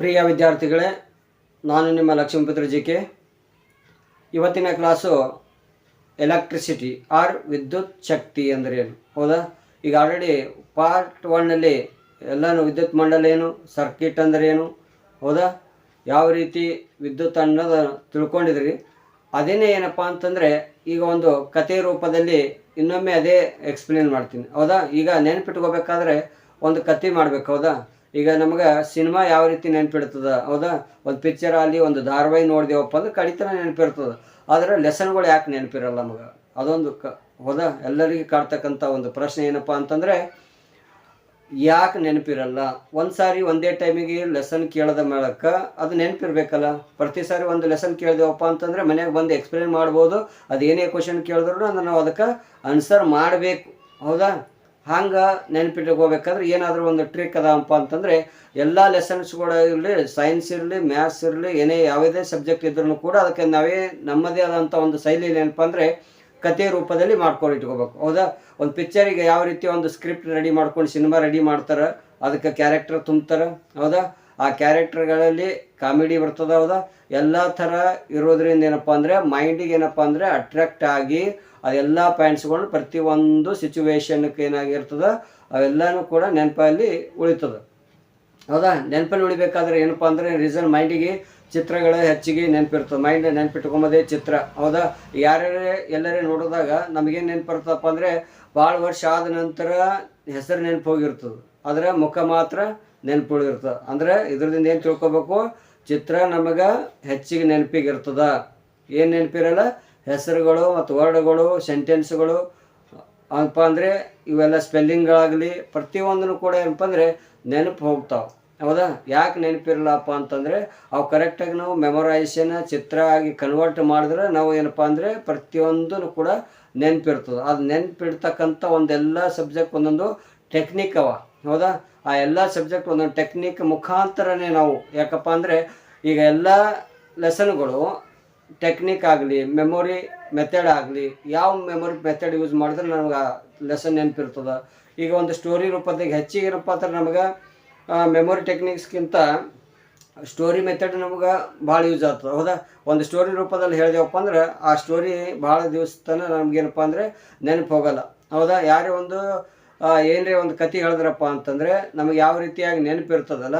ಪ್ರಿಯ ವಿದ್ಯಾರ್ಥಿಗಳೇ, ನಾನು ನಿಮ್ಮ ಲಕ್ಷ್ಮೀಪುತ್ರ ಜಿ ಕೆ ಇವತ್ತಿನ ಕ್ಲಾಸು ಎಲೆಕ್ಟ್ರಿಸಿಟಿ, ಆರ್ ವಿದ್ಯುತ್ ಶಕ್ತಿ ಅಂದರೆ ಏನು? ಹೌದಾ? ಈಗ ಆಲ್ರೆಡಿ ಪಾರ್ಟ್ ಒನ್ನಲ್ಲಿ ಎಲ್ಲನೂ ವಿದ್ಯುತ್ ಮಂಡಲ ಏನು ಸರ್ಕಿಟ್ ಅಂದರೆ ಏನು? ಹೌದಾ? ಯಾವ ರೀತಿ ವಿದ್ಯುತ್ ಅನ್ನೋದು ತಿಳ್ಕೊಂಡಿದ್ರಿ. ಅದೇನೇ ಏನಪ್ಪ ಅಂತಂದರೆ, ಈಗ ಒಂದು ಕತೆ ರೂಪದಲ್ಲಿ ಇನ್ನೊಮ್ಮೆ ಅದೇ ಎಕ್ಸ್ಪ್ಲೇನ್ ಮಾಡ್ತೀನಿ. ಹೌದಾ? ಈಗ ನೆನಪಿಟ್ಕೋಬೇಕಾದ್ರೆ ಒಂದು ಕತೆ ಮಾಡಬೇಕು, ಹೌದಾ? ಈಗ ನಮ್ಗೆ ಸಿನಿಮಾ ಯಾವ ರೀತಿ ನೆನಪಿಡ್ತದ? ಹೌದಾ? ಒಂದು ಪಿಕ್ಚರ್ ಅಲ್ಲಿ ಒಂದು ಧಾರಾವಾಹಿ ನೋಡಿದೆವಪ್ಪ ಅಂದ್ರೆ ಕಡಿತನ ನೆನಪಿರ್ತದೆ. ಆದರೆ ಲೆಸನ್ಗಳು ಯಾಕೆ ನೆನಪಿರಲ್ಲ ನಮಗೆ? ಅದೊಂದು ಕ, ಹೌದಾ? ಎಲ್ಲರಿಗೆ ಕಾಡ್ತಕ್ಕಂಥ ಒಂದು ಪ್ರಶ್ನೆ ಏನಪ್ಪ ಅಂತಂದರೆ, ಯಾಕೆ ನೆನಪಿರಲ್ಲ? ಒಂದು ಸಾರಿ ಒಂದೇ ಟೈಮಿಗೆ ಲೆಸನ್ ಕೇಳದ ಮೇಳಕ್ಕ ಅದು ನೆನಪಿರ್ಬೇಕಲ್ಲ? ಪ್ರತಿ ಸಾರಿ ಒಂದು ಲೆಸನ್ ಕೇಳಿದೆವಪ್ಪ ಅಂತಂದರೆ ಮನೆಗೆ ಬಂದು ಎಕ್ಸ್ಪ್ಲೇನ್ ಮಾಡ್ಬೋದು. ಅದೇನೇ ಕ್ವಶನ್ ಕೇಳಿದ್ರು ನಾವು ಅದಕ್ಕೆ ಆನ್ಸರ್ ಮಾಡಬೇಕು. ಹೌದಾ? ಹಂಗೆ ನೆನಪಿಟ್ಕೋಬೇಕಾದ್ರೆ ಏನಾದರೂ ಒಂದು ಟ್ರಿಕ್ ಅದಾವಪ್ಪ ಅಂತಂದರೆ ಎಲ್ಲ ಲೆಸನ್ಸ್ಗಳು ಇರಲಿ ಸೈನ್ಸ್ ಇರಲಿ ಮ್ಯಾಥ್ಸ್ ಇರಲಿ, ಏನೇ ಯಾವುದೇ ಸಬ್ಜೆಕ್ಟ್ ಇದ್ರೂ ಕೂಡ ಅದಕ್ಕೆ ನಾವೇ ನಮ್ಮದೇ ಆದಂಥ ಒಂದು ಶೈಲಿ ಏನಪ್ಪ ಅಂದರೆ ಕತೆ ರೂಪದಲ್ಲಿ ಮಾಡ್ಕೊಂಡು ಇಟ್ಕೋಬೇಕು. ಹೌದಾ? ಒಂದು ಪಿಕ್ಚರಿಗೆ ಯಾವ ರೀತಿ ಒಂದು ಸ್ಕ್ರಿಪ್ಟ್ ರೆಡಿ ಮಾಡ್ಕೊಂಡು ಸಿನಿಮಾ ರೆಡಿ ಮಾಡ್ತಾರೆ, ಅದಕ್ಕೆ ಕ್ಯಾರೆಕ್ಟರ್ ತುಂಬ್ತಾರೆ, ಹೌದಾ? ಆ ಕ್ಯಾರೆಕ್ಟರ್ಗಳಲ್ಲಿ ಕಾಮಿಡಿ ಬರ್ತದ, ಹೌದಾ? ಎಲ್ಲ ಥರ ಇರೋದ್ರಿಂದ ಏನಪ್ಪ ಅಂದರೆ ಮೈಂಡಿಗೆ ಏನಪ್ಪ ಅಂದರೆ ಅಟ್ರಾಕ್ಟ್ ಆಗಿ ಅದೆಲ್ಲ ಪಾಯಿಂಟ್ಸ್ಗಳು ಪ್ರತಿಯೊಂದು ಸಿಚುವೇಶನ್ಗೆ ಏನಾಗಿರ್ತದೆ ಅವೆಲ್ಲನೂ ಕೂಡ ನೆನಪಲ್ಲಿ ಉಳಿತದೆ. ಹೌದಾ? ನೆನಪಲ್ಲಿ ಉಳಿಬೇಕಾದ್ರೆ ಏನಪ್ಪ ಅಂದರೆ ರೀಸನ್ ಮೈಂಡಿಗೆ ಚಿತ್ರಗಳು ಹೆಚ್ಚಿಗೆ ನೆನಪಿರ್ತದೆ. ಮೈಂಡ್ ನೆನಪಿಟ್ಕೊಂಬೋದೇ ಚಿತ್ರ. ಹೌದಾ? ಯಾರ್ಯಾರೇ ಎಲ್ಲರೇ ನೋಡಿದಾಗ ನಮಗೇನು ನೆನಪಿರ್ತಪ್ಪ ಅಂದರೆ ಭಾಳ ವರ್ಷ ಆದ ನಂತರ ಹೆಸರು ನೆನಪು ಹೋಗಿರ್ತದೆ. ಆದರೆ ಮುಖ ಮಾತ್ರ ನೆನಪು ಉಳಿರ್ತದೆ. ಅಂದರೆ ಇದ್ರದಿಂದ ಏನು ತಿಳ್ಕೊಬೇಕು? ಚಿತ್ರ ನಮಗೆ ಹೆಚ್ಚಿಗೆ ನೆನಪಿಗೆ ಇರ್ತದ. ಏನು ನೆನಪಿರಲ್ಲ? ಹೆಸರುಗಳು ಮತ್ತು ವರ್ಡ್ಗಳು ಸೆಂಟೆನ್ಸ್ಗಳು ಏನಪ್ಪ ಅಂದರೆ ಇವೆಲ್ಲ ಸ್ಪೆಲ್ಲಿಂಗ್ಗಳಾಗಲಿ ಪ್ರತಿಯೊಂದನ್ನು ಕೂಡ ಏನಪ್ಪ ಅಂದರೆ ನೆನಪು ಹೋಗ್ತಾವೆ. ಹೌದಾ? ಯಾಕೆ ನೆನಪಿರಲ್ಲಪ್ಪ ಅಂತಂದರೆ ಅವು ಕರೆಕ್ಟಾಗಿ ನಾವು ಮೆಮೊರೈಸೇಷನ್ ಚಿತ್ರ ಆಗಿ ಕನ್ವರ್ಟ್ ಮಾಡಿದ್ರೆ ನಾವು ಏನಪ್ಪ ಅಂದರೆ ಪ್ರತಿಯೊಂದೂ ಕೂಡ ನೆನಪಿರ್ತದೆ. ಅದು ನೆನಪಿಡ್ತಕ್ಕಂಥ ಒಂದೆಲ್ಲ ಸಬ್ಜೆಕ್ಟ್ ಒಂದೊಂದು ಟೆಕ್ನಿಕ್ ಅವ. ಹೌದಾ? ಆ ಎಲ್ಲ ಸಬ್ಜೆಕ್ಟ್ ಒಂದೊಂದು ಟೆಕ್ನಿಕ್ ಮುಖಾಂತರನೇ ನಾವು ಯಾಕಪ್ಪ ಅಂದರೆ ಈಗ ಎಲ್ಲ ಲೆಸನ್ಗಳು ಟೆಕ್ನಿಕ್ ಆಗಲಿ ಮೆಮೊರಿ ಮೆಥಡ್ ಆಗಲಿ, ಯಾವ ಮೆಮೊರಿ ಮೆಥಡ್ ಯೂಸ್ ಮಾಡಿದ್ರೆ ನಮ್ಗೆ ಲೆಸನ್ ನೆನಪಿರ್ತದೆ. ಈಗ ಒಂದು ಸ್ಟೋರಿ ರೂಪದಾಗ ಹೆಚ್ಚಿಗೆ ಏನಪ್ಪ ಅಂದ್ರೆ ನಮಗೆ ಮೆಮೊರಿ ಟೆಕ್ನಿಕ್ಸ್ಗಿಂತ ಸ್ಟೋರಿ ಮೆಥಡ್ ನಮ್ಗೆ ಭಾಳ ಯೂಸ್ ಆಗ್ತದೆ. ಹೌದಾ? ಒಂದು ಸ್ಟೋರಿ ರೂಪದಲ್ಲಿ ಹೇಳಿದೆವಪ್ಪ ಅಂದ್ರೆ ಆ ಸ್ಟೋರಿ ಭಾಳ ದಿವಸ ತನಕ ನಮಗೇನಪ್ಪ ಅಂದರೆ ನೆನಪು ಹೋಗಲ್ಲ. ಹೌದಾ? ಯಾರೇ ಒಂದು ಏನರೇ ಒಂದು ಕತೆ ಹೇಳಿದ್ರಪ್ಪ ಅಂತಂದರೆ ನಮಗೆ ಯಾವ ರೀತಿಯಾಗಿ ನೆನಪಿರ್ತದಲ್ಲ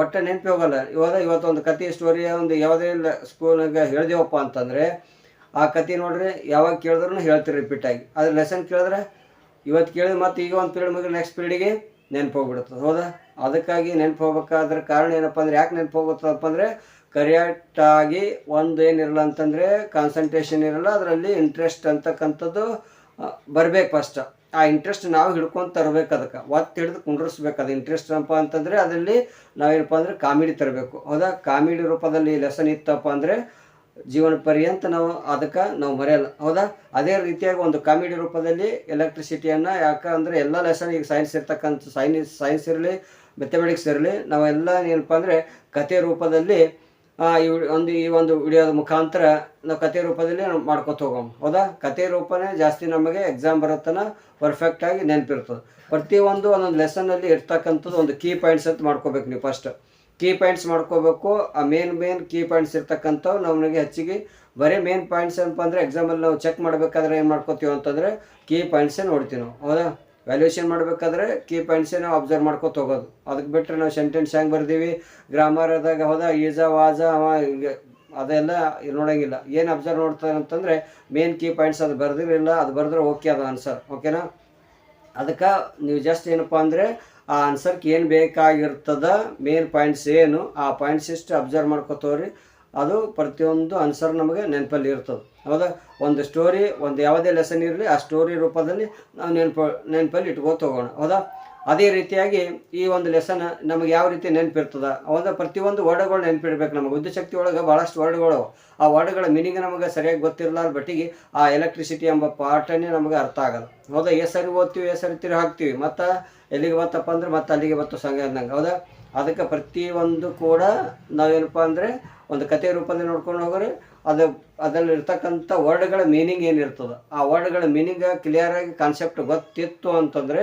ಒಟ್ಟು ನೆನಪಿ ಹೋಗಲ್ಲ ಇವಾಗ ಇವತ್ತು ಒಂದು ಕತೆ ಸ್ಟೋರಿ ಒಂದು ಯಾವುದೇ ಇಲ್ಲ ಸ್ಕೂಲಿಗೆ ಹೇಳಿದೆವಪ್ಪ ಅಂತಂದರೆ, ಆ ಕತೆ ನೋಡ್ರಿ, ಯಾವಾಗ ಕೇಳಿದ್ರು ಹೇಳ್ತೀರಿ ರಿಪೀಟಾಗಿ ಅದ್ರ ಲೆಸನ್ ಕೇಳಿದ್ರೆ, ಇವತ್ತು ಕೇಳಿದ್ರೆ ಮತ್ತೆ ಈಗ ಒಂದು ಪೀರಿಯಡ್ ಮುಗಿದ್ರೆ ನೆಕ್ಸ್ಟ್ ಪೀರಿಯಡಿಗೆ ನೆನಪು ಹೋಗ್ಬಿಡುತ್ತೆ ಹೌದಾ? ಅದಕ್ಕಾಗಿ ನೆನಪು ಹೋಗ್ಬೇಕಾದ್ರ ಕಾರಣ ಏನಪ್ಪ ಅಂದ್ರೆ, ಯಾಕೆ ನೆನಪು ಹೋಗುತ್ತಪ್ಪ ಅಂದರೆ ಕರೆಕ್ಟಾಗಿ ಒಂದು ಏನಿರಲ್ಲ ಅಂತಂದರೆ ಕಾನ್ಸಂಟ್ರೇಷನ್ ಇರಲ್ಲ, ಅದರಲ್ಲಿ ಇಂಟ್ರೆಸ್ಟ್ ಅಂತಕ್ಕಂಥದ್ದು ಬರಬೇಕು ಫಸ್ಟ್ ಆ ಇಂಟ್ರೆಸ್ಟ್ ನಾವು ಹಿಡ್ಕೊಂಡು ತರಬೇಕು ಅದಕ್ಕೆ. ಒತ್ತು ಹಿಡಿದು ಕುಂಡ್ರಿಸ್ಬೇಕು ಅದು ಇಂಟ್ರೆಸ್ಟ್ ಏನಪ್ಪ ಅಂತಂದರೆ ಅದರಲ್ಲಿ ನಾವೇನಪ್ಪ ಅಂದರೆ ಕಾಮಿಡಿ ತರಬೇಕು. ಹೌದಾ? ಕಾಮಿಡಿ ರೂಪದಲ್ಲಿ ಲೆಸನ್ ಇತ್ತಪ್ಪ ಅಂದರೆ ಜೀವನ ಪರ್ಯಂತ ನಾವು ಅದಕ್ಕೆ ನಾವು ಮರೆಯಲ್ಲ. ಹೌದಾ? ಅದೇ ರೀತಿಯಾಗಿ ಒಂದು ಕಾಮಿಡಿ ರೂಪದಲ್ಲಿ ಎಲೆಕ್ಟ್ರಿಸಿಟಿಯನ್ನು ಯಾಕಂದರೆ ಎಲ್ಲ ಲೆಸನ್ ಈಗ ಸೈನ್ಸ್ ಇರ್ತಕ್ಕಂಥ ಸೈನ್ಸ್ ಸೈನ್ಸ್ ಇರಲಿ ಮೆಥಮೆಟಿಕ್ಸ್ ಇರಲಿ, ನಾವೆಲ್ಲ ಏನಪ್ಪ ಅಂದರೆ ಕತೆ ರೂಪದಲ್ಲಿ ಈ ಒಂದು ಈ ಒಂದು ವಿಡಿಯೋದ ಮುಖಾಂತರ ನಾವು ಕತೆ ರೂಪದಲ್ಲಿ ನಾವು ಮಾಡ್ಕೊತ ಹೋಗೋಣ ಹೌದಾ? ಕತೆ ರೂಪನೇ ಜಾಸ್ತಿ ನಮಗೆ ಎಕ್ಸಾಮ್ ಬರುತ್ತನ ಪರ್ಫೆಕ್ಟಾಗಿ ನೆನಪಿರ್ತದೆ. ಪ್ರತಿಯೊಂದು ಒಂದೊಂದು ಲೆಸನಲ್ಲಿ ಇರ್ತಕ್ಕಂಥದ್ದು ಒಂದು ಕೀ ಪಾಯಿಂಟ್ಸ್ ಅಂತ ಮಾಡ್ಕೋಬೇಕು ನೀವು ಫಸ್ಟ್ ಕೀ ಪಾಯಿಂಟ್ಸ್ ಮಾಡ್ಕೋಬೇಕು. ಆ ಮೇನ್ ಮೇನ್ ಕೀ ಪಾಯಿಂಟ್ಸ್ ಇರ್ತಕ್ಕಂಥವು ನಮಗೆ ಹೆಚ್ಚಿಗೆ ಬರೀ ಮೇನ್ ಪಾಯಿಂಟ್ಸ್ ಏನಪ್ಪ ಅಂದರೆ ಎಕ್ಸಾಮಲ್ಲಿ ನಾವು ಚೆಕ್ ಮಾಡಬೇಕಾದ್ರೆ ಏನು ಮಾಡ್ಕೋತೀವಿ ಅಂತಂದರೆ ಕೀ ಪಾಯಿಂಟ್ಸೇ ನೋಡ್ತೀವಿ ನಾವು. ಹೌದಾ? ವ್ಯಾಲ್ಯೂಯೇಷನ್ ಮಾಡಬೇಕಾದ್ರೆ ಕೀ ಪಾಯಿಂಟ್ಸೇ ನಾವು ಅಬ್ಸರ್ವ್ ಮಾಡ್ಕೊತ ಹೋಗೋದು. ಅದಕ್ಕೆ ಬಿಟ್ಟರೆ ನಾವು ಸೆಂಟೆನ್ಸ್ ಹೆಂಗೆ ಬರ್ದೀವಿ? ಗ್ರಾಮರ್ ಹೋದ? ಈಜ, ವಾಜ ಅದೆಲ್ಲ ನೋಡೋಂಗಿಲ್ಲ. ಏನು ಅಬ್ಸರ್ವ್ ನೋಡ್ತಾರೆ ಅಂತಂದರೆ ಮೇನ್ ಕೀ ಪಾಯಿಂಟ್ಸ್ ಅದು ಬರ್ದಿರಲಿಲ್ಲ, ಅದು ಬರೆದ್ರೆ ಓಕೆ ಅದು ಆನ್ಸರ್ ಓಕೆನಾ ಅದಕ್ಕೆ ನೀವು ಜಸ್ಟ್ ಏನಪ್ಪ ಅಂದರೆ ಆ ಆನ್ಸರ್ಗೆ ಏನು ಬೇಕಾಗಿರ್ತದ ಮೇನ್ ಪಾಯಿಂಟ್ಸ್ ಏನು, ಆ ಪಾಯಿಂಟ್ಸ್ ಇಷ್ಟು ಅಬ್ಸರ್ವ್ ಮಾಡ್ಕೋತವ್ರಿ. ಅದು ಪ್ರತಿಯೊಂದು ಆನ್ಸರ್ ನಮಗೆ ನೆನಪಲ್ಲಿ ಇರ್ತದೆ. ಹೌದಾ? ಒಂದು ಸ್ಟೋರಿ ಒಂದು ಯಾವುದೇ ಲೆಸನ್ ಇರಲಿ, ಆ ಸ್ಟೋರಿ ರೂಪದಲ್ಲಿ ನಾವು ನೆನಪು, ನೆನಪಲ್ಲಿ ಇಟ್ಕೋ ಹೋಗೋಣ ಹೌದಾ? ಅದೇ ರೀತಿಯಾಗಿ ಈ ಒಂದು ಲೆಸನ್ ನಮಗೆ ಯಾವ ರೀತಿ ನೆನಪಿರ್ತದ? ಹೌದಾ? ಪ್ರತಿಯೊಂದು ವರ್ಡ್ಗಳು ನೆನಪಿಡ್ಬೇಕು ನಮಗೆ. ವಿದ್ಯುಚ್ಛಕ್ತಿ ಒಳಗೆ ಭಾಳಷ್ಟು ವರ್ಡ್ಗಳು. ಆ ವರ್ಡ್ಗಳ ಮೀನಿಂಗ್ ನಮಗೆ ಸರಿಯಾಗಿ ಗೊತ್ತಿರಲಾರ ಬಟ್ಟಿಗೆ ಆ ಎಲೆಕ್ಟ್ರಿಸಿಟಿ ಎಂಬ ಪಾಠನೇ ನಮಗೆ ಅರ್ಥ ಆಗಲ್ಲ. ಹೌದಾ? ಎಷ್ಟು ಸರಿ ಓದ್ತೀವಿ ಎಷ್ಟು ಸರಿ ತಿರು ಹಾಕ್ತೀವಿ. ಮತ್ತು ಎಲ್ಲಿಗೆ ಬತ್ತಪ್ಪ ಅಂದ್ರೆ ಮತ್ತೆ ಅಲ್ಲಿಗೆ ಬತ್ತು ಸಂಗ ಅಂದಂಗೆ. ಹೌದಾ? ಅದಕ್ಕೆ ಪ್ರತಿಯೊಂದು ಕೂಡ ನಾವೇನಪ್ಪ ಅಂದರೆ ಒಂದು ಕತೆ ರೂಪದಲ್ಲಿ ನೋಡ್ಕೊಂಡು ಹೋಗೋರಿ, ಅದು ಅದರಲ್ಲಿರ್ತಕ್ಕಂಥ ವರ್ಡ್ಗಳ ಮೀನಿಂಗ್ ಏನಿರ್ತದೆ, ಆ ವರ್ಡ್ಗಳ ಮೀನಿಂಗ್ ಕ್ಲಿಯರಾಗಿ ಕಾನ್ಸೆಪ್ಟ್ ಗೊತ್ತಿತ್ತು ಅಂತಂದರೆ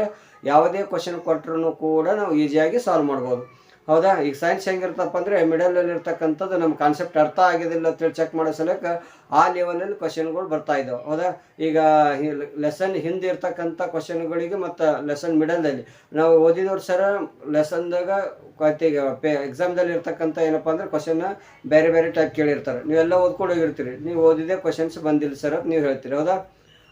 ಯಾವುದೇ ಕ್ವಶನ್ ಕೊಟ್ಟರೂ ಕೂಡ ನಾವು ಈಸಿಯಾಗಿ ಸಾಲ್ವ್ ಮಾಡ್ಬೋದು. ಹೌದಾ? ಈಗ ಸೈನ್ಸ್ ಹೆಂಗಿರ್ತಪ್ಪ ಅಂದರೆ ಮಿಡಲಲ್ಲಿ ಇರ್ತಕ್ಕಂಥದ್ದು ನಮ್ಮ ಕಾನ್ಸೆಪ್ಟ್ ಅರ್ಥ ಆಗಿದಿಲ್ಲ ಅಂತೇಳಿ ಚೆಕ್ ಮಾಡೋ ಸಲಕ ಆ ಲೆವೆಲಲ್ಲಿ ಕ್ವಶನ್ಗಳು ಬರ್ತಾ ಇದ್ದಾವೆ ಹೌದಾ? ಈಗ ಲೆಸನ್ ಹಿಂದೆ ಇರ್ತಕ್ಕಂಥ ಕ್ವಶನ್ಗಳಿಗೆ ಮತ್ತು ಲೆಸನ್ ಮಿಡಲಲ್ಲಿ ನಾವು ಓದಿದವ್ರು ಸರ ಲೆಸನ್ದಾಗ ಈಗ ಪೇ ಎಕ್ಸಾಮ್ದಲ್ಲಿ ಇರ್ತಕ್ಕಂಥ ಏನಪ್ಪ ಅಂದ್ರೆ ಕ್ವಶನ್ನ ಬೇರೆ ಬೇರೆ ಟೈಪ್ ಕೇಳಿರ್ತಾರೆ. ನೀವೆಲ್ಲ ಓದ್ಕೊಂಡು ಹೋಗಿರ್ತೀರಿ. ನೀವು ಓದಿದೆ ಕ್ವಶನ್ಸ್ ಬಂದಿಲ್ಲ ಸರ್ ನೀವು ಹೇಳ್ತೀರಿ. ಹೌದಾ?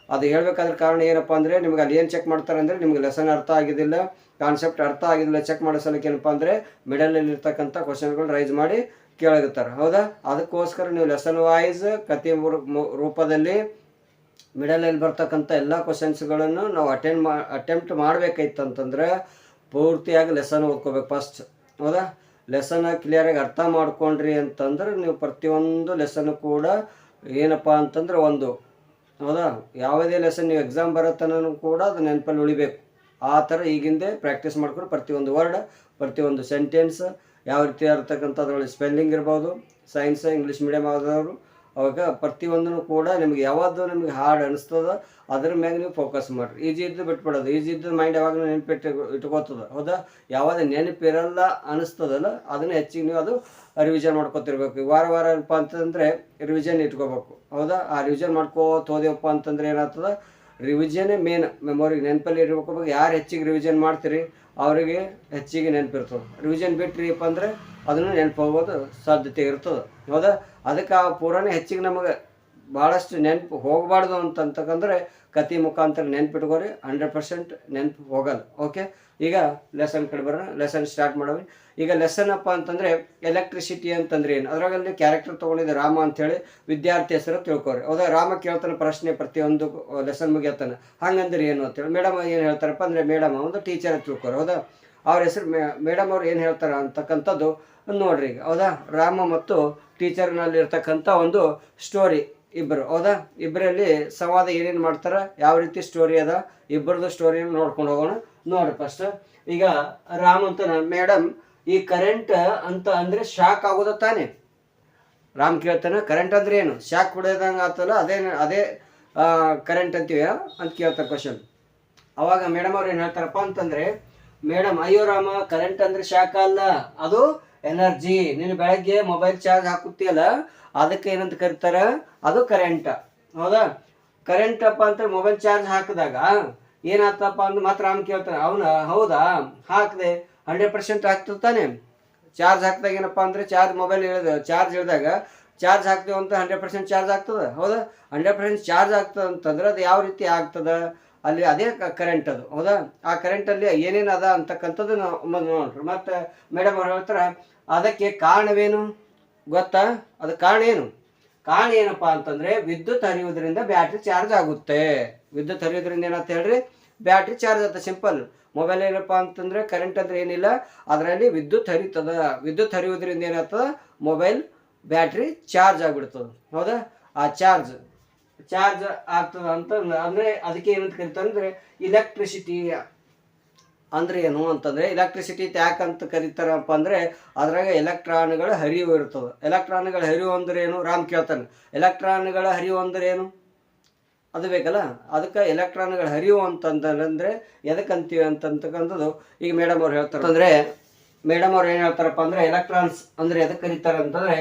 ಅದು ಹೇಳಬೇಕಾದ್ರೆ ಕಾರಣ ಏನಪ್ಪ ಅಂದರೆ ನಿಮ್ಗೆ ಅಲ್ಲಿ ಏನು ಚೆಕ್ ಮಾಡ್ತಾರೆ ಅಂದರೆ ನಿಮ್ಗೆ ಲೆಸನ್ ಅರ್ಥ ಆಗಿದ್ದಿಲ್ಲ ಕಾನ್ಸೆಪ್ಟ್ ಅರ್ಥ ಆಗಿದ್ದಿಲ್ಲ ಚೆಕ್ ಮಾಡೋ ಸಲಕ್ಕೆ ಏನಪ್ಪ ಅಂದರೆ ಮಿಡಲಲ್ಲಿ ಇರ್ತಕ್ಕಂಥ ಕ್ವಶನ್ಗಳು ರೈಸ್ ಮಾಡಿ ಕೇಳಾಗುತ್ತಾರೆ. ಹೌದಾ? ಅದಕ್ಕೋಸ್ಕರ ನೀವು ಲೆಸನ್ ವೈಸ್ ಕತೆ ರೂಪದಲ್ಲಿ ಮಿಡಲಲ್ಲಿ ಬರ್ತಕ್ಕಂಥ ಎಲ್ಲ ಕ್ವಶನ್ಸ್ಗಳನ್ನು ನಾವು ಅಟೆಂಡ್ ಮಾ ಅಟೆಂಪ್ಟ್ ಮಾಡಬೇಕಾಯ್ತಂತಂದ್ರೆ ಪೂರ್ತಿಯಾಗಿ ಲೆಸನ್ ಓದ್ಕೋಬೇಕು ಫಸ್ಟ್ ಹೌದಾ? ಲೆಸನ್ ಕ್ಲಿಯರಾಗಿ ಅರ್ಥ ಮಾಡ್ಕೊಂಡ್ರಿ ಅಂತಂದ್ರೆ ನೀವು ಪ್ರತಿಯೊಂದು ಲೆಸನ್ ಕೂಡ ಏನಪ್ಪ ಅಂತಂದ್ರೆ ಒಂದು ಹೌದಾ? ಯಾವುದೇ ಲೆಸನ್ ನೀವು ಎಕ್ಸಾಮ್ ಬರೋತನೂ ಕೂಡ ಅದು ನೆನಪಲ್ಲಿ ಉಳಿಬೇಕು. ಆ ಥರ ಈಗಿಂದೆ ಪ್ರಾಕ್ಟೀಸ್ ಮಾಡ್ಕೊಂಡು ಪ್ರತಿಯೊಂದು ವರ್ಡ್ ಪ್ರತಿಯೊಂದು ಸೆಂಟೆನ್ಸ್ ಯಾವ ರೀತಿ ಇರ್ತಕ್ಕಂಥ ಅದರಲ್ಲಿ ಸ್ಪೆಲ್ಲಿಂಗ್ ಇರ್ಬೋದು ಸೈನ್ಸ್ ಇಂಗ್ಲೀಷ್ ಮೀಡಿಯಮ್ ಆದವರು ಅವಾಗ ಪ್ರತಿಯೊಂದನ್ನು ಕೂಡ ನಿಮ್ಗೆ ಯಾವುದು ನಿಮ್ಗೆ ಹಾರ್ಡ್ ಅನಿಸ್ತದ ಅದ್ರ ಮ್ಯಾಗ ನೀವು ಫೋಕಸ್ ಮಾಡಿರಿ. ಈಜಿ ಇದ್ದು ಬಿಟ್ಬಿಡೋದು. ಈಜಿ ಇದ್ದು ಮೈಂಡ್ ಯಾವಾಗಲೂ ನೆನಪಿಟ್ಟು ಇಟ್ಕೋತದ. ಹೌದಾ? ಯಾವಾಗ ನೆನಪಿರಲ್ಲ ಅನಿಸ್ತದಲ್ಲ, ಅದನ್ನ ಹೆಚ್ಚಿಗೆ ನೀವು ಅದು ರಿವಿಷನ್ ಮಾಡ್ಕೋತಿರ್ಬೇಕು. ವಾರ ವಾರ ಏನಪ್ಪ ಅಂತಂದರೆ ರಿವಿಷನ್ ಇಟ್ಕೋಬೇಕು. ಹೌದಾ? ಆ ರಿವಿಷನ್ ಮಾಡ್ಕೋತ ಹೋದೆವಪ್ಪ ಅಂತಂದ್ರೆ ಏನಾಗ್ತದ? ರಿವಿಷನೇ ಮೇನ್ ಮೆಮೊರಿ ನೆನಪಲ್ಲಿ ಇರ್ಬೇಕು ಯಾರು ಹೆಚ್ಚಿಗೆ ರಿವಿಷನ್ ಮಾಡ್ತೀರಿ? ಅವರಿಗೆ ಹೆಚ್ಚಿಗೆ ನೆನಪಿರ್ತದೆ. ರಿವಿಷನ್ ಬಿಟ್ರಿಪ್ಪ ಅಂದರೆ ಅದನ್ನು ನೆನಪು ಹೋಗೋದು ಸಾಧ್ಯತೆ ಇರ್ತದೆ. ಹೌದಾ? ಅದಕ್ಕೆ ಆ ಪುರಾಣ ಹೆಚ್ಚಿಗೆ ನಮಗೆ ಭಾಳಷ್ಟು ನೆನಪು ಹೋಗಬಾರ್ದು ಅಂತಂತಕಂದ್ರೆ ಕತೆ ಮುಖಾಂತರ ನೆನ್ಪಿಟ್ಕೋರಿ ಹಂಡ್ರೆಡ್ ಪರ್ಸೆಂಟ್ ನೆನಪು ಹೋಗಲ್ಲ. ಓಕೆ ಈಗ ಲೆಸನ್ ಕಡೆ ಬರೋಣ. ಲೆಸನ್ ಸ್ಟಾರ್ಟ್ ಮಾಡೋವಿ ಈಗ ಲೆಸನ್ ಅಪ್ಪ ಅಂತಂದರೆ ಎಲೆಕ್ಟ್ರಿಸಿಟಿ ಅಂತಂದ್ರೆ ಏನು? ಅದರಾಗಲ್ಲಿ ಕ್ಯಾರೆಕ್ಟರ್ ತೊಗೊಂಡಿದ್ದೆ ರಾಮ ಅಂಥೇಳಿ ವಿದ್ಯಾರ್ಥಿ ಹೆಸರು ತಿಳ್ಕೊರಿ. ಹೌದಾ? ರಾಮ ಕೇಳ್ತಾನೆ ಪ್ರಶ್ನೆ ಪ್ರತಿಯೊಂದು ಲೆಸನ್ ಮುಗಿಯತ್ತಾನೆ ಹಂಗಂದ್ರೆ ಏನು ಅಂತೇಳಿ ಮೇಡಮ್ ಏನು ಹೇಳ್ತಾರಪ್ಪ ಅಂದರೆ ಮೇಡಮ್ ಒಂದು ಟೀಚರ್ ತಿಳ್ಕೊರಿ. ಹೌದಾ? ಅವ್ರ ಹೆಸರು ಮೇಡಮ್ ಅವ್ರು ಏನು ಹೇಳ್ತಾರೆ ಅಂತಕ್ಕಂಥದ್ದು ನೋಡ್ರಿ ಈಗ. ಹೌದಾ? ರಾಮ ಮತ್ತು ಟೀಚರ್ನಲ್ಲಿ ಇರ್ತಕ್ಕಂಥ ಒಂದು ಸ್ಟೋರಿ ಇಬ್ಬರು ಹೌದಾ? ಇಬ್ಬರಲ್ಲಿ ಸಂವಾದ ಏನೇನು ಮಾಡ್ತಾರೆ, ಯಾವ ರೀತಿ ಸ್ಟೋರಿ ಅದ ಇಬ್ಬರದು ಸ್ಟೋರಿಯನ್ನು ನೋಡ್ಕೊಂಡು ಹೋಗೋಣ. ನೋಡ್ರಿ ಫಸ್ಟ್ ಈಗ ರಾಮ್ ಅಂತ ಮೇಡಮ್ ಈ ಕರೆಂಟ್ ಅಂತ ಅಂದರೆ ಶಾಕ್ ಆಗೋದ ತಾನೇ? ರಾಮ್ ಕೇಳ್ತಾನೆ ಕರೆಂಟ್ ಅಂದ್ರೆ ಏನು? ಶಾಕ್ ಹೊಡೆದಂಗೆ ಆತಲ್ಲ, ಅದೇ ಅದೇ ಕರೆಂಟ್ ಅಂತೀವಿ ಅಂತ ಕೇಳ್ತಾರೆ ಕ್ವಶನ್ ಅವಾಗ ಮೇಡಮ್ ಅವ್ರು ಏನು ಹೇಳ್ತಾರಪ್ಪ ಅಂತಂದರೆ ಮೇಡಮ್ ಅಯ್ಯೋ ರಾಮ ಕರೆಂಟ್ ಅಂದರೆ ಶಾಕ್ ಅಲ್ಲ. ಅದು ಎನರ್ಜಿ ನೀನು ಬೆಳಗ್ಗೆ ಮೊಬೈಲ್ ಚಾರ್ಜ್ ಹಾಕುತ್ತೀಯಲ್ಲ, ಅದಕ್ಕೆ ಏನಂತ ಕರೀತಾರ? ಅದು ಕರೆಂಟ್ ಹೌದಾ? ಕರೆಂಟ್ ಅಪ್ಪ ಅಂತ ಮೊಬೈಲ್ ಚಾರ್ಜ್ ಹಾಕಿದಾಗ ಏನಾಗ್ತಪ್ಪ ಅಂದ್ರೆ ಮಾತ್ರ ಅವ್ನು ಕೇಳ್ತಾನೆ. ಅವನ, ಹೌದಾ? ಹಾಕಿದೆ. ಹಂಡ್ರೆಡ್ ಪರ್ಸೆಂಟ್ ಆಗ್ತಿರ್ತಾನೆ ತಾನೆ ಚಾರ್ಜ್ ಹಾಕಿದಾಗ ಏನಪ್ಪ ಅಂದ್ರೆ ಚಾರ್ಜ್ ಮೊಬೈಲ್ ಇಳಿದ ಚಾರ್ಜ್ ಇಳಿದಾಗ ಚಾರ್ಜ್ ಹಾಕ್ತೇವೆ ಅಂತ ಹಂಡ್ರೆಡ್ ಪರ್ಸೆಂಟ್ ಚಾರ್ಜ್ ಆಗ್ತದೆ. ಹೌದಾ? ಹಂಡ್ರೆಡ್ ಪರ್ಸೆಂಟ್ ಚಾರ್ಜ್ ಆಗ್ತದ ಅಂತಂದ್ರೆ ಅದು ಯಾವ ರೀತಿ ಆಗ್ತದ? ಅಲ್ಲಿ ಅದೇ ಕರೆಂಟ್ ಅದು. ಹೌದಾ? ಆ ಕರೆಂಟಲ್ಲಿ ಏನೇನು ಅದ ಅಂತಕ್ಕಂಥದ್ದು ನಾವು ನೋಡ್ರಿ. ಮತ್ತು ಮೇಡಮ್ ಅವ್ರು ಹೇಳ್ತಾರೆ ಅದಕ್ಕೆ ಕಾರಣವೇನು? ಗೊತ್ತಾ? ಅದು ಕಾರಣ ಏನು? ಕಾರಣ ಏನಪ್ಪಾ ಅಂತಂದ್ರೆ ವಿದ್ಯುತ್ ಹರಿಯುವುದರಿಂದ ಬ್ಯಾಟ್ರಿ ಚಾರ್ಜ್ ಆಗುತ್ತೆ. ವಿದ್ಯುತ್ ಹರಿಯೋದ್ರಿಂದ ಏನಂತ ಹೇಳ್ರಿ? ಬ್ಯಾಟ್ರಿ ಚಾರ್ಜ್ ಆಗುತ್ತೆ, ಸಿಂಪಲ್. ಮೊಬೈಲ್ ಏನಪ್ಪ ಅಂತಂದ್ರೆ ಕರೆಂಟ್ ಅಂದ್ರೆ ಏನಿಲ್ಲ, ಅದರಲ್ಲಿ ವಿದ್ಯುತ್ ಹರಿತದ. ವಿದ್ಯುತ್ ಹರಿಯೋದ್ರಿಂದ ಏನಾಗ್ತದ? ಮೊಬೈಲ್ ಬ್ಯಾಟ್ರಿ ಚಾರ್ಜ್ ಆಗ್ಬಿಡ್ತದ. ಹೌದಾ? ಆ ಚಾರ್ಜ್ ಚಾರ್ಜ್ ಆಗ್ತದ ಅಂತ ಅಂದ್ರೆ ಅದಕ್ಕೆ ಏನಂತ ಕರಿತಾರೆ ಅಂದ್ರೆ ಇಲೆಕ್ಟ್ರಿಸಿಟಿ ಅಂದ್ರೆ ಏನು ಅಂತಂದ್ರೆ ತ್ಯಾಕ್ ಅಂತ ಕರೀತಾರಪ್ಪ ಅಂದ್ರೆ ಅದ್ರಾಗ ಎಲೆಕ್ಟ್ರಾನ್ಗಳ ಹರಿವು ಇರ್ತದೆ ಎಲೆಕ್ಟ್ರಾನ್ಗಳ ಹರಿವು ಅಂದ್ರೆ ಏನು? ರಾಮ್ ಕೇಳ್ತಾನೆ. ಎಲೆಕ್ಟ್ರಾನ್ಗಳ ಹರಿವು ಅಂದ್ರೆ ಏನು? ಅದು ಬೇಕಲ್ಲ? ಅದಕ್ಕೆ ಎಲೆಕ್ಟ್ರಾನ್ಗಳ ಹರಿವು ಅಂತಂದ್ರೆ ಎದಕ್ಕಂತೀವಿ ಅಂತಕ್ಕಂಥದ್ದು ಈಗ ಮೇಡಮ್ ಅವ್ರು ಹೇಳ್ತಾರೆ. ಅಂದ್ರೆ ಮೇಡಮ್ ಅವ್ರು ಏನು ಹೇಳ್ತಾರಪ್ಪ ಅಂದ್ರೆ ಎಲೆಕ್ಟ್ರಾನ್ಸ್ ಅಂದ್ರೆ ಎದಕ್ಕೆ ಕರೀತಾರೆ ಅಂತಂದ್ರೆ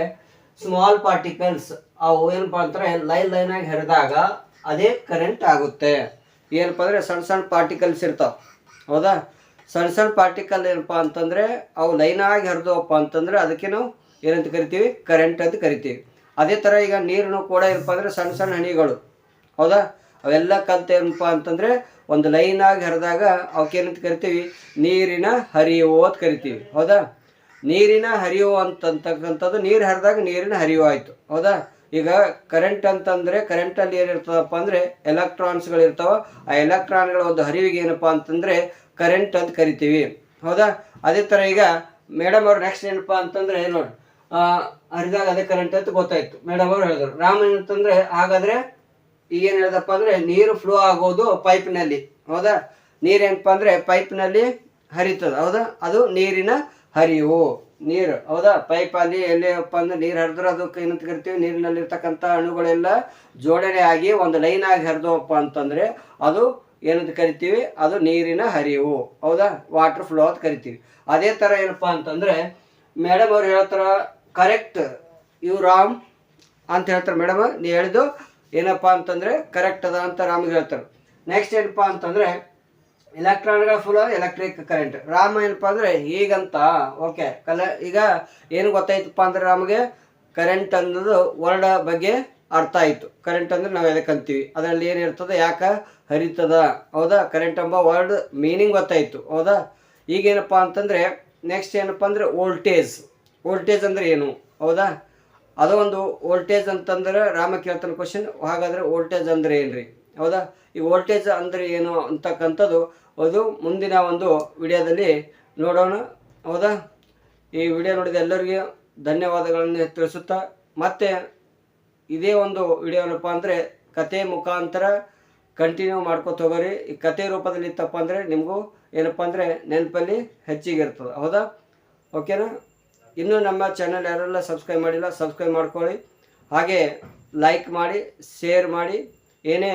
ಸ್ಮಾಲ್ ಪಾರ್ಟಿಕಲ್ಸ್ ಅವು ಏನಪ್ಪ ಅಂದ್ರೆ ಲೈನ್ ಲೈನ್ ಆಗಿ ಹರಿದಾಗ ಅದೇ ಕರೆಂಟ್ ಆಗುತ್ತೆ. ಏನಪ್ಪ ಅಂದ್ರೆ ಸಣ್ಣ ಸಣ್ಣ ಪಾರ್ಟಿಕಲ್ಸ್ ಇರ್ತಾವೆ. ಹೌದಾ? ಸಣ್ಣ ಸಣ್ಣ ಪಾರ್ಟಿಕಲ್ ಏನಪ್ಪ ಅಂತಂದರೆ ಅವು ಲೈನಾಗಿ ಹರಿದವಪ್ಪ ಅಂತಂದ್ರೆ ಅದಕ್ಕೆ ನಾವು ಏನಂತ ಕರಿತೀವಿ? ಕರೆಂಟ್ ಅಂತ ಕರಿತೀವಿ. ಅದೇ ಥರ ಈಗ ನೀರನ್ನು ಕೂಡ ಏನಪ್ಪ ಅಂದರೆ ಸಣ್ಣ ಸಣ್ಣ ಹನಿಗಳು. ಹೌದಾ? ಅವೆಲ್ಲ ಕಲ್ತ ಏನಪ್ಪ ಅಂತಂದರೆ ಒಂದು ಲೈನಾಗಿ ಹರಿದಾಗ ಅವಕ್ಕೆ ಏನಂತ ಕರಿತೀವಿ? ನೀರಿನ ಹರಿವು ಅಂತ ಕರಿತೀವಿ. ಹೌದಾ? ನೀರಿನ ಹರಿವು ಅಂತಕ್ಕಂಥದ್ದು ನೀರು ಹರಿದಾಗ ನೀರಿನ ಹರಿವು ಆಯಿತು. ಹೌದಾ? ಈಗ ಕರೆಂಟ್ ಅಂತಂದರೆ ಕರೆಂಟಲ್ಲಿ ಏನಿರ್ತದಪ್ಪ ಅಂದರೆ ಎಲೆಕ್ಟ್ರಾನ್ಸ್ಗಳಿರ್ತಾವೆ ಆ ಎಲೆಕ್ಟ್ರಾನ್ಗಳ ಒಂದು ಹರಿವಿಗೆ ಏನಪ್ಪ ಅಂತಂದ್ರೆ ಕರೆಂಟ್ ಅಂತ ಕರಿತೀವಿ. ಹೌದಾ? ಅದೇ ಥರ ಈಗ ಮೇಡಮ್ ಅವ್ರು ನೆಕ್ಸ್ಟ್ ಏನಪ್ಪ ಅಂತಂದ್ರೆ ನೋಡಿ ಹರಿದಾಗ ಅದೇ ಕರೆಂಟ್ ಅಂತ ಗೊತ್ತಾಯ್ತು. ಮೇಡಮ್ ಅವ್ರು ಹೇಳಿದ್ರು. ರಾಮ ಏನಂತಂದ್ರೆ ಹಾಗಾದ್ರೆ ಈಗೇನು ಹೇಳ್ದಪ್ಪ ಅಂದ್ರೆ ನೀರು ಫ್ಲೋ ಆಗೋದು ಪೈಪ್ನಲ್ಲಿ ಹೌದಾ? ನೀರೇನಪ್ಪ ಅಂದ್ರೆ ಪೈಪ್ನಲ್ಲಿ ಹರಿತದ. ಹೌದಾ? ಅದು ನೀರಿನ ಹರಿವು. ನೀರು. ಹೌದಾ? ಪೈಪಲ್ಲಿ ಎಲ್ಲಿಯಪ್ಪ ಅಂದ್ರೆ ನೀರು ಹರಿದ್ರೆ ಅದಕ್ಕೆ ಏನಂತ ಕರಿತೀವಿ? ನೀರಿನಲ್ಲಿರ್ತಕ್ಕಂಥ ಅಣುಗಳೆಲ್ಲ ಜೋಡಣೆ ಆಗಿ ಒಂದು ಲೈನ್ ಆಗಿ ಹರಿದವಪ್ಪ ಅಂತಂದ್ರೆ ಅದು ಏನಂತ ಕರಿತೀವಿ? ಅದು ನೀರಿನ ಹರಿವು. ಹೌದಾ? ವಾಟರ್ ಫ್ಲೋ ಅಂತ ಕರಿತೀವಿ. ಅದೇ ಥರ ಏನಪ್ಪ ಅಂತಂದರೆ ಮೇಡಮ್ ಅವ್ರು ಹೇಳ್ತಾರ ಕರೆಕ್ಟ್ ಇವು ರಾಮ್ ಅಂತ ಹೇಳ್ತಾರೆ ಮೇಡಮ್ ನೀ ಹೇಳಿದ್ದು ಏನಪ್ಪ ಅಂತಂದರೆ ಕರೆಕ್ಟ್ ಅದ ಅಂತ ರಾಮ್ಗೆ ಹೇಳ್ತಾರೆ. ನೆಕ್ಸ್ಟ್ ಏನಪ್ಪ ಅಂತಂದರೆ ಎಲೆಕ್ಟ್ರಾನ್ಗಳ ಫುಲ್ ಎಲೆಕ್ಟ್ರಿಕ್ ಕರೆಂಟ್ ರಾಮ ಏನಪ್ಪ ಅಂದರೆ ಈಗಂತ ಓಕೆ ಕಲ ಈಗ ಏನು ಗೊತ್ತಾಯ್ತಪ್ಪ ಅಂದ್ರೆ ರಾಮಗೆ ಕರೆಂಟ್ ಅನ್ನೋದು ವರ್ಡ್ ಬಗ್ಗೆ ಅರ್ಥ ಆಯಿತು. ಕರೆಂಟ್ ಅಂದ್ರೆ ನಾವು ಎದಕ್ಕೆ ಅಂತೀವಿ? ಅದರಲ್ಲಿ ಏನಿರ್ತದೆ ಯಾಕೆ? ಹರಿತದ, ಹೌದಾ? ಕರೆಂಟ್ ಎಂಬ ವರ್ಡ್ ಮೀನಿಂಗ್ ಗೊತ್ತಾಯಿತು, ಹೌದಾ? ಈಗೇನಪ್ಪ ಅಂತಂದರೆ ನೆಕ್ಸ್ಟ್ ಏನಪ್ಪ ಅಂದರೆ ವೋಲ್ಟೇಜ್ ವೋಲ್ಟೇಜ್ ಅಂದರೆ ಏನು, ಹೌದಾ? ಅದು ಒಂದು ವೋಲ್ಟೇಜ್ ಅಂತಂದ್ರೆ ರಾಮ ಕೇಳ್ತಾನೆ ಕ್ವಶನ್ ಹಾಗಾದರೆ ವೋಲ್ಟೇಜ್ ಅಂದರೆ ಏನ್ರಿ, ಹೌದಾ? ಈ ವೋಲ್ಟೇಜ್ ಅಂದರೆ ಏನು ಅಂತಕ್ಕಂಥದ್ದು, ಅದು ಮುಂದಿನ ಒಂದು ವಿಡಿಯೋದಲ್ಲಿ ನೋಡೋಣ, ಹೌದಾ? ಈ ವಿಡಿಯೋ ನೋಡಿದ ಎಲ್ಲರಿಗೂ ಧನ್ಯವಾದಗಳನ್ನು ತಿಳಿಸುತ್ತಾ, ಮತ್ತೆ ಇದೇ ಒಂದು ವಿಡಿಯೋ ಏನಪ್ಪ ಅಂದರೆ ಕತೆ ಮುಖಾಂತರ ಕಂಟಿನ್ಯೂ ಮಾಡ್ಕೊತ ಹೋಗೋರಿ. ಈ ಕತೆ ರೂಪದಲ್ಲಿ ಇತ್ತಪ್ಪ ಅಂದರೆ ನಿಮಗೂ ಏನಪ್ಪ ಅಂದರೆ ನೆನಪಲ್ಲಿ ಹೆಚ್ಚಿಗೆ ಇರ್ತದೆ. ಹೌದಾ? ಓಕೆನಾ ಇನ್ನೂ ನಮ್ಮ ಚಾನಲ್ ಯಾರೆಲ್ಲ ಸಬ್ಸ್ಕ್ರೈಬ್ ಮಾಡಿಲ್ಲ ಸಬ್ಸ್ಕ್ರೈಬ್ ಮಾಡ್ಕೊಳ್ಳಿ. ಹಾಗೆ ಲೈಕ್ ಮಾಡಿ ಶೇರ್ ಮಾಡಿ. ಏನೇ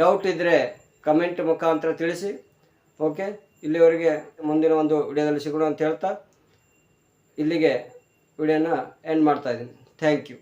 ಡೌಟ್ ಇದ್ದರೆ ಕಮೆಂಟ್ ಮುಖಾಂತರ ತಿಳಿಸಿ. ಓಕೆ ಇಲ್ಲಿವರೆಗೆ ಮುಂದಿನ ಒಂದು ವಿಡಿಯೋದಲ್ಲಿ ಸಿಗೋಣ ಅಂತ ಹೇಳ್ತಾ ಇಲ್ಲಿಗೆ ವಿಡಿಯೋನ ಎಂಡ್ ಮಾಡ್ತಾ ಇದ್ದೀನಿ. Thank you